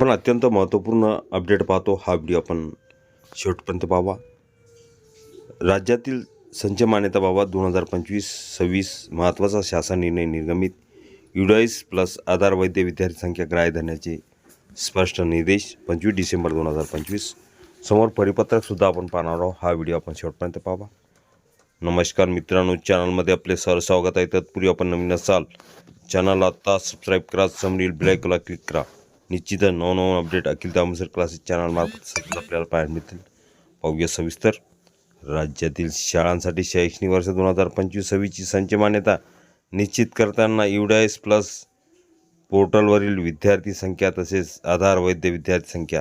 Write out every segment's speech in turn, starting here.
आपण अत्यंत महत्त्वपूर्ण अपडेट पाहतो. हा व्हिडिओ आपण शेवटपर्यंत पाहावा. राज्यातील संच मान्यताबाबत दोन हजार पंचवीस सव्वीस महत्त्वाचा शासन निर्णय निर्गमित. युडाईस प्लस आधार वैद्य विद्यार्थी संख्या ग्राह्य धरण्याचे स्पष्ट निर्देश पंचवीस डिसेंबर दोन हजार पंचवीस. समोर परिपत्रकसुद्धा आपण पाहणार आहोत. हा व्हिडिओ आपण शेवटपर्यंत पाहावा. नमस्कार मित्रांनो चॅनलमध्ये आपले सर स्वागत आहे. तत्पूर्वी आपण नवीन असाल चॅनलला आत्ता सबस्क्राईब करा समोरील ब्लॅकला क्लिक करा. निश्चित नवनवीन अपडेट अखिल तामसर क्लासेस चॅनलमार्फत सतत आपल्याला पाहायला मिळतील. पाहूया सविस्तर. राज्यातील शाळांसाठी शैक्षणिक वर्ष दोन हजार पंचवीस सव्वीसची संच मान्यता निश्चित करताना युडायस प्लस पोर्टलवरील विद्यार्थी संख्या तसेच आधार वैद्य विद्यार्थी संख्या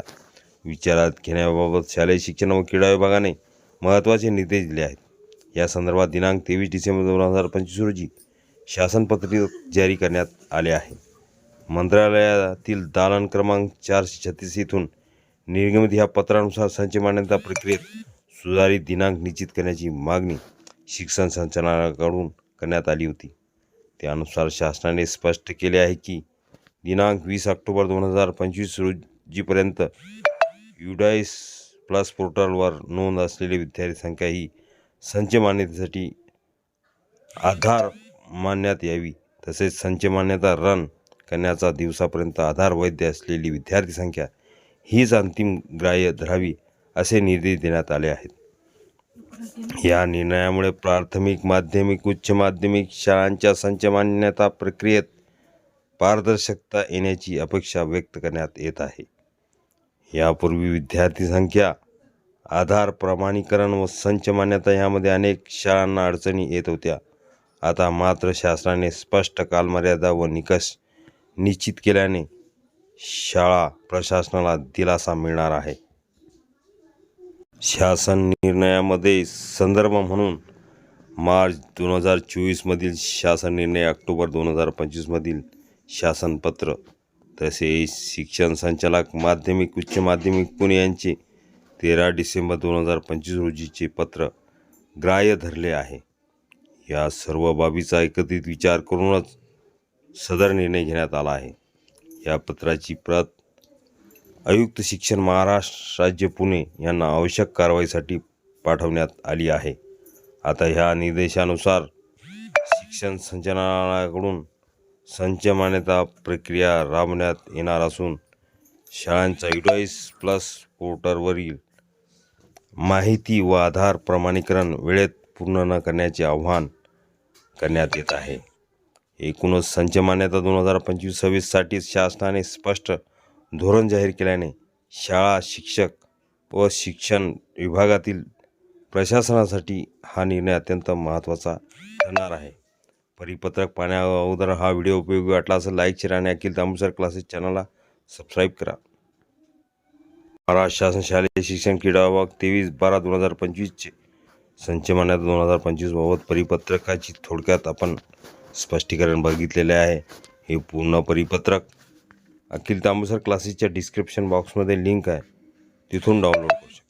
विचारात घेण्याबाबत शालेय शिक्षण व क्रीडा विभागाने महत्त्वाचे निर्देश दिले आहेत. या संदर्भात दिनांक तेवीस डिसेंबर दोन हजार पंचवीस रोजी शासनपत्रित जारी करण्यात आले आहे. मंत्रालयातील दालन क्रमांक चारशे छत्तीस इथून निर्गमित ह्या पत्रानुसार संच मान्यता प्रक्रियेत सुधारित दिनांक निश्चित करण्याची मागणी शिक्षण संचालनाकडून करण्यात आली होती. त्यानुसार शासनाने स्पष्ट केले आहे की दिनांक वीस ऑक्टोबर दोन हजार पंचवीस रोजीपर्यंत युडाईस प्लस पोर्टलवर नोंद असलेली विद्यार्थी संख्या ही संच मान्यतेसाठी आधार मानण्यात यावी. तसेच संच मान्यता रन करण्याचा दिवसापर्यंत आधार वैध असलेली विद्यार्थी संख्या हीच अंतिम ग्राह्य धरावी असे निर्देश देण्यात आले आहेत. या निर्णयामुळे प्राथमिक माध्यमिक उच्च माध्यमिक शाळांच्या संच मान्यता प्रक्रियेत पारदर्शकता येण्याची अपेक्षा व्यक्त करण्यात येत आहे. यापूर्वी विद्यार्थी संख्या आधार प्रमाणीकरण व संच मान्यता यामध्ये अनेक शाळांना अडचणी येत होत्या. आता मात्र शासनाने स्पष्ट कालमर्यादा व निकष निश्चित केल्याने शाळा प्रशासनाला दिलासा मिळणार आहे. शासन निर्णयामध्ये संदर्भ म्हणून मार्च दोन हजार चोवीसमधील शासन निर्णय ऑक्टोबर दोन हजार पंचवीसमधील शासनपत्र तसेच शिक्षण संचालक माध्यमिक उच्च माध्यमिक पुणे यांचे तेरा डिसेंबर दोन हजार पंचवीस रोजीचे पत्र ग्राह्य धरले आहे. या सर्व बाबीचा एकत्रित विचार करूनच सदर निर्णय घेण्यात आला आहे. या पत्राची प्रत आयुक्त शिक्षण महाराष्ट्र राज्य पुणे यांना आवश्यक कारवाईसाठी पाठवण्यात आली आहे. आता ह्या निर्देशानुसार शिक्षण संचालनाकडून संच मान्यता प्रक्रिया राबवण्यात येणार असून शाळांचा युडॉईस प्लस पोर्टलवरील माहिती व आधार प्रमाणीकरण वेळेत पूर्ण न करण्याचे आव्हान करण्यात येत आहे. एकूणच संच मान्यता दोन हजार पंचवीस सव्वीससाठी शासनाने स्पष्ट धोरण जाहीर केल्याने शाळा शिक्षक व शिक्षण विभागातील प्रशासनासाठी हा निर्णय अत्यंत महत्त्वाचा ठरणार आहे. परिपत्रक पाहण्या अगोदर हा व्हिडिओ उपयोगी वाटला असेल लाईक शेअर आणि अखिल तांबूसर क्लासेस चॅनलला सबस्क्राईब करा. महाराष्ट्र शासन शालेय शिक्षण क्रीडा विभाग तेवीस बारा दोन हजार पंचवीसचे संच मान्यता दोन हजार पंचवीसबाबत परिपत्रकाची थोडक्यात आपण स्पष्टीकरण बघितलेले आहे. हे पूर्ण परिपत्रक अखिल तांबूसर क्लासेसच्या डिस्क्रिप्शन बॉक्समध्ये लिंक आहे. तिथून डाउनलोड करू शकता.